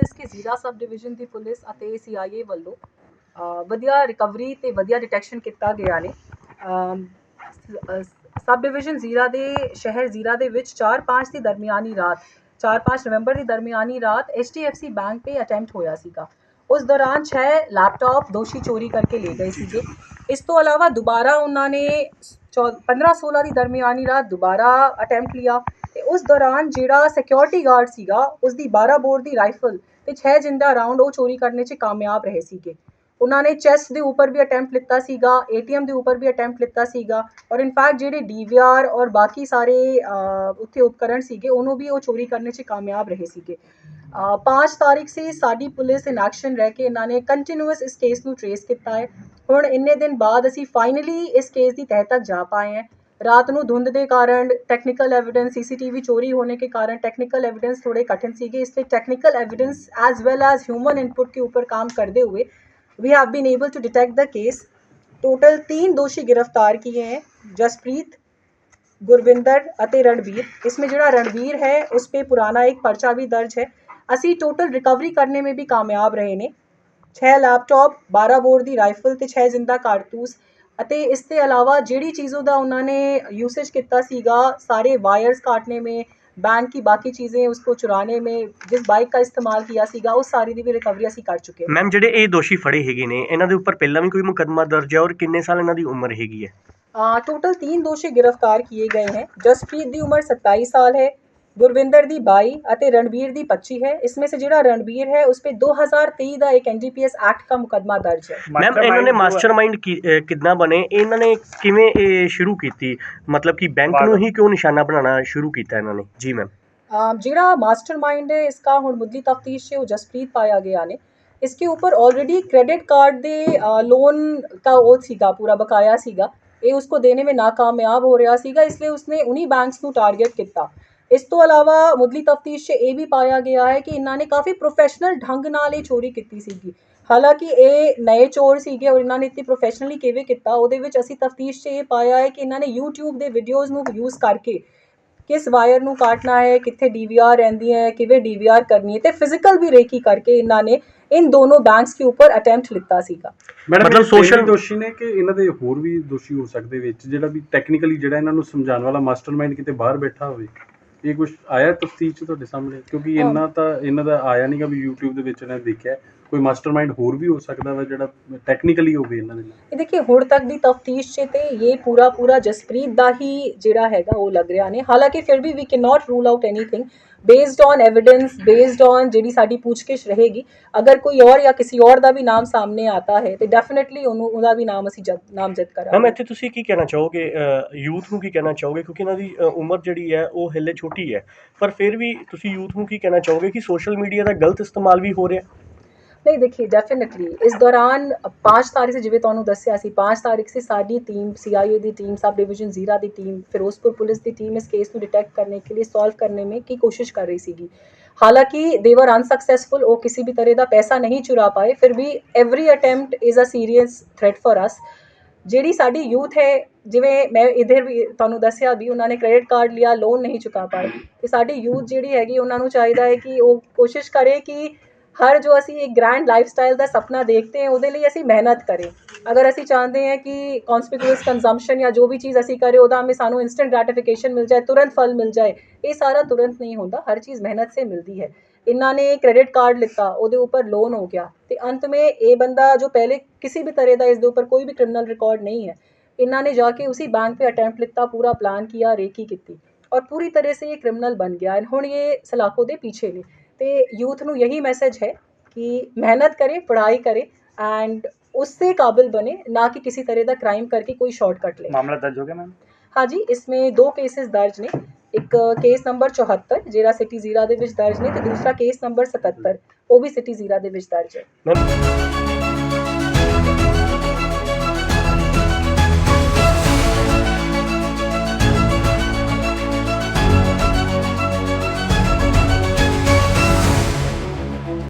Police ਕੇ Zira sub division ਦੀ police ਅਤੇ ਸੀਆਈਏ ਵੱਲੋਂ ਵਧੀਆ ਰਿਕਵਰੀ ਤੇ ਵਧੀਆ ਡਿਟੈਕਸ਼ਨ ਕੀਤਾ ਗਿਆ ਨੇ। ਸਬ ਡਿਵੀਜ਼ਨ ਜ਼ੀਰਾ ਦੇ, ਸ਼ਹਿਰ ਜ਼ੀਰਾ ਦੇ ਵਿੱਚ 4-5 ਦੀ ਦਰਮਿਆਨੀ ਰਾਤ 4-5 ਨਵੰਬਰ ਦੀ ਦਰਮਿਆਨੀ ਰਾਤ HDFC ਬੈਂਕ ਤੇ ਅਟੈਂਪਟ ਹੋਇਆ ਸੀਗਾ। ਉਸ ਦੌਰਾਨ 6 ਲੈਪਟਾਪ ਦੋਸ਼ੀ ਚੋਰੀ ਕਰਕੇ ਲੈ ਗਏ ਸੀਗੇ। ਇਸ ਤੋਂ ਇਲਾਵਾ ਦੁਬਾਰਾ ਉਹਨਾਂ ਨੇ 15-16 ਦੀ ਦਰਮਿਆਨੀ ਰਾਤ ਦੁਬਾਰਾ ਅਟੈਂਪਟ ਲਿਆ ਤੇ ਉਸ ਦੌਰਾਨ ਜਿਹੜਾ ਸਿਕਿਉਰਿਟੀ ਗਾਰਡ ਸੀਗਾ ਉਸ ਦੀ 12 ਬੋਰ ਦੀ ਰਾਈਫਲ ਤੇ 6 ਜਿੰਦਾ ਰਾਉਂਡ ਉਹ ਚੋਰੀ ਕਰਨੇ 'ਚ ਕਾਮਯਾਬ ਰਹੇ ਸੀਗੇ। ਉਹਨਾਂ ਨੇ ਚੈਸਟ ਦੇ ਉੱਪਰ ਵੀ ਅਟੈਂਪਟ ਲਿੱਤਾ ਸੀਗਾ ਏਟੀਐਮ ਦੇ ਉੱਪਰ ਵੀ ਅਟੈਂਪਟ ਲਿੱਤਾ ਸੀਗਾ ਔਰ ਇਨਫੈਕਟ ਜਿਹੜੇ ਡੀਵੀਆਰ ਔਰ ਬਾਕੀ ਸਾਰੇ ਉੱਥੇ ਉਪਕਰਣ ਸੀਗੇ ਉਹਨੂੰ ਵੀ ਉਹ ਚੋਰੀ ਕਰਨੇ 'ਚ ਕਾਮਯਾਬ ਰਹੇ ਸੀਗੇ। ਅ, 5 ਤਾਰੀਖ ਸੇ ਸਾਡੀ ਪੁਲਿਸ ਇਨ ਐਕਸ਼ਨ ਰਹਿ ਕੇ ਇਹਨਾਂ ਨੇ ਕੰਟੀਨਿਊਸ ਇਸ ਕੇਸ ਨੂੰ ਟਰੇਸ ਕੀਤਾ ਹੈ। ਹੁਣ ਇੰਨੇ ਦਿਨ ਬਾਅਦ ਅਸੀਂ ਫਾਈਨਲੀ ਇਸ ਕੇਸ ਦੀ ਤਹਿ ਤੱਕ ਜਾ ਪਾਏ हैं रात को धुंध के कारण टैक्नीकल एविडेंस ਐਵੀਡੈਂਸ टीवी चोरी होने के कारण टैक्नीकल एविडेंस थोड़े कठिन सीखे इसलिए technical evidence as well as human input के ऊपर काम करते हुए we have been able to detect the case total तीन दोषी गिरफ़्तार किए हैं, जसप्रीत, गुरविंदर रणबीर। इसमें जोड़ा रणबीर है, उस पर पुराना एक पर्चा भी दर्ज है। असी टोटल रिकवरी करने में भी कामयाब रहे ਨੇ 6 लैपटॉप बारह बोर्ड की राइफल तो 6 ज़िंदा कारतूस। ਅਤੇ ਇਸ ਤੋਂ ਇਲਾਵਾ ਜਿਹੜੀ ਚੀਜ਼ ਦਾ ਉਹਨਾਂ ਨੇ यूसेज ਕੀਤਾ ਸੀਗਾ सारे वायर्स काटने में बैंक की बाकी चीज़ें उसको चुराने में जिस बाइक का इस्तेमाल किया ਸੀਗਾ ਉਹ ਸਾਰੀ ਦੀ ਵੀ ਰਿਕਵਰੀ ਅਸੀਂ ਕਰ ਚੁੱਕੇ ਮੈਮ ਜਿਹੜੇ ਇਹ ਦੋਸ਼ੀ ਫੜੇ ਹੈਗੇ ਨੇ ਇਹਨਾਂ ਦੇ ਉੱਪਰ ਪਹਿਲਾਂ ਵੀ ਕੋਈ ਮੁਕੱਦਮਾ ਦਰਜ ਹੈ ਔਰ ਕਿੰਨੇ ਸਾਲ ਇਹਨਾਂ ਦੀ ਉਮਰ ਹੈਗੀ ਹੈ? ਟੋਟਲ 3 ਦੋਸ਼ੀ ਗ੍ਰਿਫਤਾਰ ਕੀਏ ਗਏ ਹਨ ਜਸਪ੍ਰੀਤ ਦੀ ਉਮਰ 27 ਸਾਲ ਹੈ। ਗੁਰਵਿੰਦਰ ਦੀ 22 ਅਤੇ ਰਣਵੀਰ ਦੀ 25 ਹੈ। ਇਸ ਵਿੱਚ ਜਿਹੜਾ ਰਣਵੀਰ ਹੈ ਉਸ ਤੇ 2023 ਦਾ ਇੱਕ ਐਨਡੀਪੀਐਸ ਐਕਟ ਦਾ ਮੁਕਦਮਾ ਦਰਜ ਹੈ। ਮੈਮ ਇਹਨਾਂ ਨੇ ਮਾਸਟਰਮਾਈਂਡ ਕਿਦਾਂ ਬਣੇ? ਇਹਨਾਂ ਨੇ ਕਿਵੇਂ ਇਹ ਸ਼ੁਰੂ ਕੀਤੀ? ਮਤਲਬ ਕਿ ਬੈਂਕ ਨੂੰ ਹੀ ਕਿਉਂ ਨਿਸ਼ਾਨਾ ਬਣਾਉਣਾ ਸ਼ੁਰੂ ਕੀਤਾ ਇਹਨਾਂ ਨੇ? ਜੀ ਮੈਮ ਜਿਹੜਾ ਮਾਸਟਰਮਾਈਂਡ ਹੈ ਇਸ ਦਾ ਹੁਣ ਮੁੱਢਲੀ ਤਫਤੀਸ਼ ਹੈ ਜਸਪ੍ਰੀਤ ਪਾਇਆ ਗਿਆ ਨੇ। इसके ऊपर ऑलरेडी क्रेडिट कार्ड दे लोन का वो ਸੀਗਾ ਪੂਰਾ ਬਕਾਇਆ ਸੀਗਾ। ਇਹ ਉਸको ਦੇਣੇ ਵਿੱਚ ਨਾਕਾਮਯਾਬ ਹੋ ਰਿਹਾ ਸੀਗਾ ਇਸ ਲਈ ਉਸਨੇ ਉਨੀ ਬੈਂਕਸ ਨੂੰ ਟਾਰਗੇਟ ਕੀਤਾ। ਇਸ ਤੋਂ ਇਲਾਵਾ ਮੁੱਢਲੀ ਤਫਤੀਸ਼ 'ਚ ਇਹ ਵੀ ਪਾਇਆ ਗਿਆ ਹੈ ਕਿ ਇਹਨਾਂ ਨੇ ਕਾਫੀ ਪ੍ਰੋਫੈਸ਼ਨਲ ਢੰਗ ਨਾਲ ਇਹ ਚੋਰੀ ਕੀਤੀ ਸੀਗੀ। ਹਾਲਾਂਕਿ ਇਹ ਨਏ ਚੋਰ ਸੀਗੇ ਔਰ ਇਹਨਾਂ ਨੇ ਇਤਨੀ ਪ੍ਰੋਫੈਸ਼ਨਲੀ ਕਿਵੇਂ ਕੀਤਾ ਉਹਦੇ ਵਿੱਚ ਅਸੀਂ ਤਫਤੀਸ਼ 'ਚ ਇਹ ਪਾਇਆ ਹੈ ਕਿ ਇਹਨਾਂ ਨੇ YouTube ਦੇ ਵੀਡੀਓਜ਼ ਨੂੰ ਯੂਜ਼ ਕਰਕੇ ਕਿਸ ਵਾਇਰ ਨੂੰ ਕਾਟਣਾ ਹੈ ਕਿੱਥੇ ਡੀਵੀਆਰ ਰਹਿੰਦੀ ਹੈ ਕਿਵੇਂ ਡੀਵੀਆਰ ਕਰਨੀ ਹੈ ਤੇ ਫਿਜ਼ੀਕਲ ਵੀ ਰੇਕੀ ਕਰਕੇ ਇਹਨਾਂ ਨੇ ਇਨ ਦੋਨੋਂ ਬੈਂਕਸ ਕੇ ਉੱਪਰ ਅਟੈਂਪਟ ਲਿੱਤਾ ਸੀਗਾ। ਮੈਡਮ ਮਤਲਬ social- ਦੋਸ਼ੀ ਨੇ ਕਿ ਇਹਨਾਂ ਦੇ ਹੋਰ ਵੀ ਦੋਸ਼ੀ ਹੋ ਸਕਦੇ ਵਿੱਚ ਜਿਹੜਾ ਵੀ ਟੈਕਨੀਕਲੀ ਜਿਹੜਾ ਇਹਨਾਂ ਨੂੰ ਸਮਝਾਉਣ ਵਾਲਾ ਮਾਸਟਰਮਾਈਂਡ ਕਿਤੇ ਬਾਹਰ ਬੈਠਾ ਹੋਵੇ? ਇਹ ਕੁਝ ਆਇਆ ਤਫਤੀਸ਼ ਚ ਤੁਹਾਡੇ ਸਾਹਮਣੇ ਕਿਉਂਕਿ। ਇੰਨਾ ਤਾਂ ਇਹਨਾਂ ਦਾ ਆਇਆ ਨਹੀਂਗਾ ਵੀ YouTube ਦੇ ਵਿੱਚ ਇਹਨਾਂ ਨੇ ਦੇਖਿਆ ਕੋਈ ਮਾਸਟਰਮਾਈਂਡ ਹੋਰ ਵੀ ਹੋ ਸਕਦਾ ਵਾ ਜਿਹੜਾ ਟੈਕਨੀਕਲੀ ਹੋਵੇ ਇਹਨਾਂ ਦੇ ਨਾਲ? ਇਹ ਦੇਖिए ਹੁਣ ਤੱਕ ਦੀ ਤਫਤੀਸ਼ 'ਚ ਤੇ ਇਹ ਪੂਰਾ ਪੂਰਾ ਜਸਪ੍ਰੀਤ ਦਾ ਹੀ ਜਿਹੜਾ ਹੈਗਾ ਉਹ ਲੱਗ ਰਿਹਾ ਨੇ। ਹਾਲਾਂਕਿ ਫਿਰ ਵੀ we can not rule out anything based on evidence based on ਜਿਹੜੀ ਸਾਡੀ ਪੁੱਛਗਿੱਛ ਰਹੇਗੀ। ਅਗਰ ਕੋਈ ਔਰ ਜਾਂ ਕਿਸੇ ਔਰ ਦਾ ਵੀ ਨਾਮ ਸਾਹਮਣੇ ਆਤਾ ਹੈ ਤੇ ਡੈਫੀਨਿਟਲੀ ਉਹਨੂੰ ਉਹਦਾ ਵੀ ਨਾਮ ਅਸੀਂ ਜਦ ਨਾਮਜ਼ਦ ਮੈਮ ਕਰਾਂਗੇ ਇੱਥੇ ਤੁਸੀਂ ਕੀ ਕਹਿਣਾ ਚਾਹੋਗੇ? ਯੂਥ ਨੂੰ ਕੀ ਕਹਿਣਾ ਚਾਹੋਗੇ? ਕਿਉਂਕਿ ਇਹਨਾਂ ਦੀ ਉਮਰ ਜਿਹੜੀ ਹੈ ਉਹ ਹਲੇ ਛੋਟੀ ਹੈ। ਪਰ ਫਿਰ ਵੀ ਤੁਸੀਂ ਯੂਥ ਨੂੰ ਕੀ ਕਹਿਣਾ ਚਾਹੋਗੇ ਕਿ ਸੋਸ਼ਲ ਮੀਡੀਆ ਦਾ ਗਲਤ ਇਸਤੇਮਾਲ ਵੀ ਹੋ ਰਿਹਾ? ਨਹੀਂ देखिए डेफिनेटली ਇਸ ਦੌਰਾਨ पाँच ਤਾਰੀਖ से ਜਿਵੇਂ ਤੁਹਾਨੂੰ ਦੱਸਿਆ ਸੀ 5 ਤਾਰੀਖ ਸੇ ਸਾਡੀ ਟੀਮ ਸੀਆਈਏ ਦੀ ਟੀਮ ਸਬ ਡਿਵੀਜ਼ਨ ਜ਼ੀਰਾ ਦੀ ਟੀਮ ਫਿਰੋਜ਼ਪੁਰ ਪੁਲਿਸ ਦੀ ਟੀਮ ਇਸ ਕੇਸ ਨੂੰ ਡਿਟੈਕਟ ਕਰਨੇ ਕੇ ਲਈ ਸੋਲਵ ਕਰਨ ਮੇਂ ਕੀ ਕੋਸ਼ਿਸ਼ ਕਰ ਰਹੀ ਸੀਗੀ। ਹਾਲਾਂਕਿ ਦੇ ਵਰ ਅਨਸਕਸੈਸਫੁਲ ਉਹ ਕਿਸੇ ਵੀ ਤਰ੍ਹਾਂ ਦਾ ਪੈਸਾ ਨਹੀਂ ਚੁਰਾ ਪਾਏ, ਫਿਰ ਵੀ every attempt is a serious threat for us ਜਿਹੜੀ ਸਾਡੀ ਯੂਥ ਹੈ, ਜਿਵੇਂ ਮੈਂ ਇਧਰ ਵੀ ਤੁਹਾਨੂੰ ਦੱਸਿਆ ਵੀ ਉਹਨਾਂ ਨੇ ਕ੍ਰੈਡਿਟ ਕਾਰਡ ਲਿਆ ਲੋਨ ਨਹੀਂ ਚੁਕਾ ਪਾਏ। ਤੇ ਸਾਡੀ ਯੂਥ ਜਿਹੜੀ ਹੈਗੀ, ਉਹਨਾਂ ਨੂੰ ਚਾਹੀਦਾ ਹੈ ਕਿ ਉਹ ਕੋਸ਼ਿਸ਼ ਕਰੇ ਕਿ ਹਰ ਜੋ ਅਸੀਂ ਇੱਕ ਗ੍ਰੈਂਡ ਲਾਈਫਸਟਾਈਲ ਦਾ ਸੁਪਨਾ ਦੇਖਦੇ ਹਾਂ, ਉਹਦੇ ਲਈ ਅਸੀਂ ਮਿਹਨਤ ਕरें ਅਗਰ ਅਸੀਂ ਚਾਹੁੰਦੇ ਹਾਂ ਕਿ ਕਨਸਪੀਕੂਅਸ ਕੰਜ਼ੰਪਸ਼ਨ ਜਾਂ ਜੋ ਵੀ ਚੀਜ਼ ਅਸੀਂ ਕਰੇ, ਉਹਦਾ ਹਮੇ ਸਾਨੂੰ ਇਨਸਟੈਂਟ ਗ੍ਰੈਟੀਫਿਕੇਸ਼ਨ ਮਿਲ ਜਾਏ, ਤੁਰੰਤ ਫਲ ਮਿਲ ਜਾਏ, ਇਹ ਸਾਰਾ ਤੁਰੰਤ ਨਹੀਂ ਹੁੰਦਾ, ਹਰ ਚੀਜ਼ ਮਿਹਨਤ ਸੇ ਮਿਲਦੀ ਹੈ। ਇਹਨਾਂ ਨੇ ਕ੍ਰੈਡਿਟ ਕਾਰਡ ਲਿੱਤਾ, ਉਹਦੇ ਉੱਪਰ ਲੋਨ ਹੋ ਗਿਆ। ਤੇ ਅੰਤ ਮੇ ਇਹ ਬੰਦਾ ਜੋ ਪਹਿਲੇ ਕਿਸੇ ਵੀ ਤਰ੍ਹਾਂ ਦਾ ਇਸ ਦੇ ਉੱਪਰ ਕੋਈ ਵੀ ਕ੍ਰਿਮੀਨਲ ਰਿਕਾਰਡ ਨਹੀਂ ਹੈ, ਇਹਨਾਂ ਨੇ ਜਾ ਕੇ ਉਸੇ ਬੈਂਕ ਤੇ ਅਟੈਂਪਟ ਲਿੱਤਾ, ਪੂਰਾ ਪਲਾਨ ਕੀਤਾ, ਰੇਕੀ ਕੀਤੀ। और पूरी तरह से ये क्रिमिनल बन गया एंड हूँ ये सलाखों के पीछे ने ਤੇ ਯੂਥ ਨੂੰ यही मैसेज है कि मेहनत करे पढ़ाई करे एंड उससे काबिल बने ना कि किसी तरह का क्राइम करके कोई शॉर्टकट ले ਮਾਮਲਾ ਦਰਜ ਹੋ ਗਿਆ ਮੈਮ हाँ जी इसमें दो केसेस दर्ज ने एक केस नंबर 74 ਜਿਹੜਾ ਸਿਟੀ ਜ਼ੀਰਾ ਦੇ ਵਿੱਚ ਦਰਜ ਨੇ ਤੇ ਦੂਸਰਾ ਕੇਸ ਨੰਬਰ 77 ਉਹ ਵੀ ਸਿਟੀ ਜ਼ੀਰਾ ਦੇ ਵਿੱਚ ਦਰਜ ਹੈ ਮੈਮ